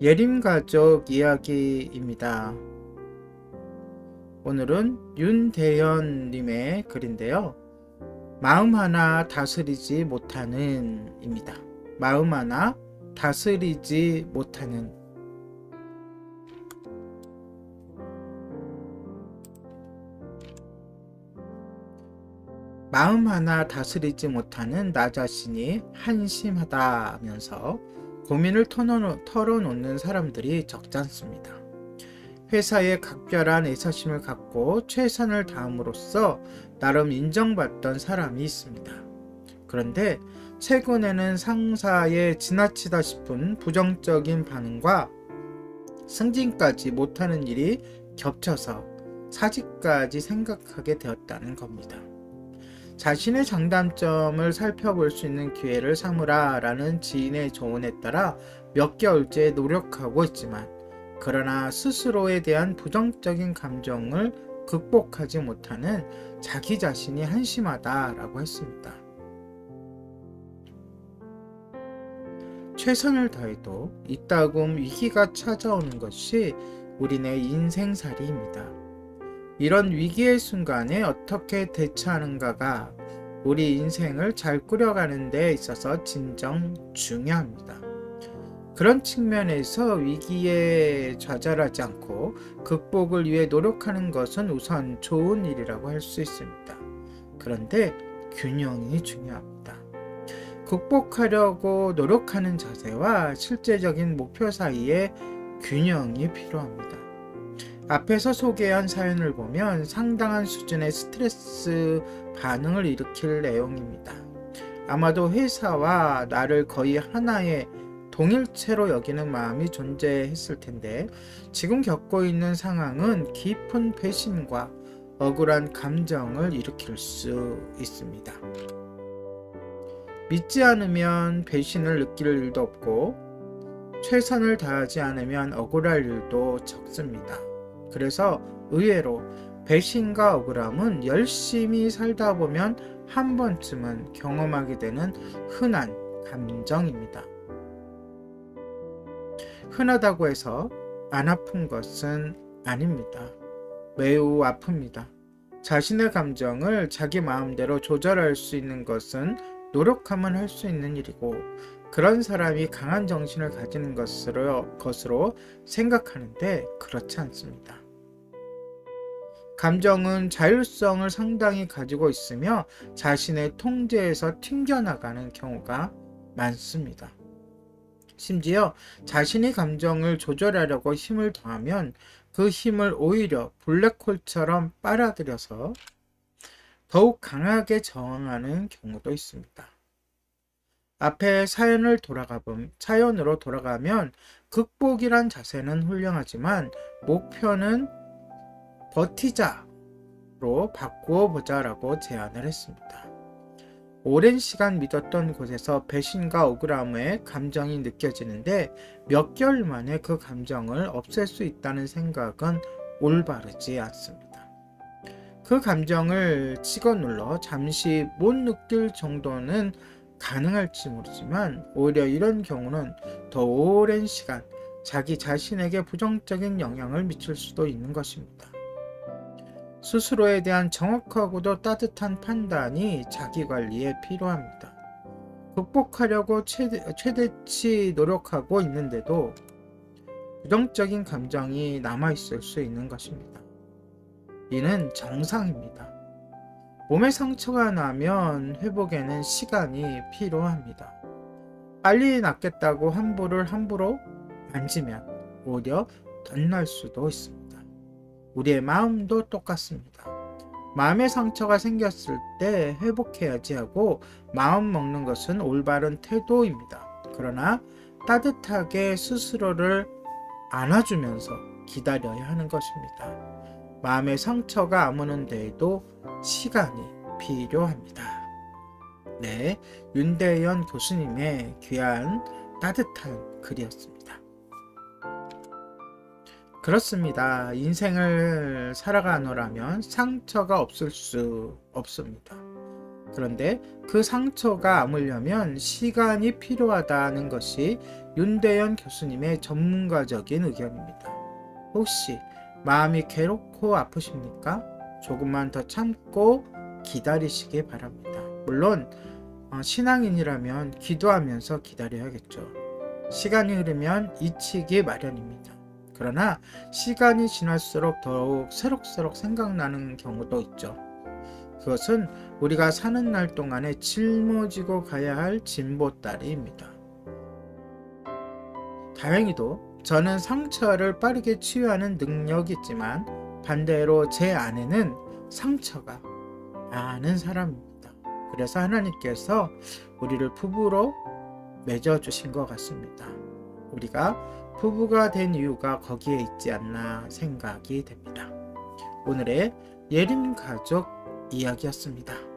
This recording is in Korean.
예림 가족 이야기입니다. 오늘은 윤대현님의 글인데요. 마음 하나 다스리지 못하는 입니다. 마음 하나 다스리지 못하는 마음 하나 다스리지 못하는 나 자신이 한심하다면서 고민을 털어놓- 털어놓는 사람들이 적잖습니다. 회사에 각별한 애사심을 갖고 최선을 다함으로써 나름 인정받던 사람이 있습니다. 그런데 최근에는 상사의 지나치다 싶은 부정적인 반응과 승진까지 못하는 일이 겹쳐서 사직까지 생각하게 되었다는 겁니다. 자신의 장단점을 살펴볼 수 있는 기회를 삼으라 라는 지인의 조언에 따라 몇 개월째 노력하고 있지만 그러나 스스로에 대한 부정적인 감정을 극복하지 못하는 자기 자신이 한심하다라고 했습니다. 최선을 다해도 이따금 위기가 찾아오는 것이 우리네 인생살이입니다. 이런 위기의 순간에 어떻게 대처하는가가 우리 인생을 잘 꾸려가는 데 있어서 진정 중요합니다. 그런 측면에서 위기에 좌절하지 않고 극복을 위해 노력하는 것은 우선 좋은 일이라고 할 수 있습니다. 그런데 균형이 중요합니다. 극복하려고 노력하는 자세와 실제적인 목표 사이에 균형이 필요합니다. 앞에서 소개한 사연을 보면 상당한 수준의 스트레스 반응을 일으킬 내용입니다. 아마도 회사와 나를 거의 하나의 동일체로 여기는 마음이 존재했을 텐데 지금 겪고 있는 상황은 깊은 배신과 억울한 감정을 일으킬 수 있습니다. 믿지 않으면 배신을 느낄 일도 없고 최선을 다하지 않으면 억울할 일도 적습니다. 그래서 의외로 배신과 억울함은 열심히 살다 보면 한 번쯤은 경험하게 되는 흔한 감정입니다. 흔하다고 해서 안 아픈 것은 아닙니다. 매우 아픕니다. 자신의 감정을 자기 마음대로 조절할 수 있는 것은 노력하면 할 수 있는 일이고 그런 사람이 강한 정신을 가지는 것으로, 것으로 생각하는데 그렇지 않습니다. 감정은 자율성을 상당히 가지고 있으며 자신의 통제에서 튕겨나가는 경우가 많습니다. 심지어 자신이 감정을 조절하려고 힘을 더하면 그 힘을 오히려 블랙홀처럼 빨아들여서 더욱 강하게 저항하는 경우도 있습니다. 앞에 사연을 돌아가 보 사연으로 돌아가면 극복이란 자세는 훌륭하지만 목표는 버티자로 바꾸어 보자라고 제안을 했습니다. 오랜 시간 믿었던 곳에서 배신과 억울함의 감정이 느껴지는데 몇 개월 만에 그 감정을 없앨 수 있다는 생각은 올바르지 않습니다. 그 감정을 찍어 눌러 잠시 못 느낄 정도는 가능할지 모르지만 오히려 이런 경우는 더 오랜 시간 자기 자신에게 부정적인 영향을 미칠 수도 있는 것입니다. 스스로에 대한 정확하고도 따뜻한 판단이 자기 관리에 필요합니다. 극복하려고 최대, 최대치 노력하고 있는데도 부정적인 감정이 남아있을 수 있는 것입니다. 이는 정상입니다. 몸에 상처가 나면 회복에는 시간이 필요합니다. 빨리 낫겠다고 함부를 함부로 만지면 오히려 덧날 수도 있습니다. 우리의 마음도 똑같습니다. 마음의 상처가 생겼을 때 회복해야지 하고 마음 먹는 것은 올바른 태도입니다. 그러나 따뜻하게 스스로를 안아주면서 기다려야 하는 것입니다. 마음의 상처가 아무는 데에도 시간이 필요합니다. 네, 윤대현 교수님의 귀한 따뜻한 글이었습니다. 그렇습니다. 인생을 살아가노라면 상처가 없을 수 없습니다. 그런데 그 상처가 아물려면 시간이 필요하다는 것이 윤대현 교수님의 전문가적인 의견입니다. 혹시 마음이 괴롭고 아프십니까? 조금만 더 참고 기다리시기 바랍니다. 물론 어, 신앙인이라면 기도하면서 기다려야겠죠. 시간이 흐르면 잊히기 마련입니다. 그러나 시간이 지날수록 더욱 새록새록 생각나는 경우도 있죠. 그것은 우리가 사는 날 동안에 짊어지고 가야 할 진보다리입니다. 다행히도 저는 상처를 빠르게 치유하는 능력이 있지만 반대로 제 아내는 상처가 많은 사람입니다. 그래서 하나님께서 우리를 부부로 맺어주신 것 같습니다. 우리가 부부가 된 이유가 거기에 있지 않나 생각이 됩니다. 오늘의 예림 가족 이야기였습니다.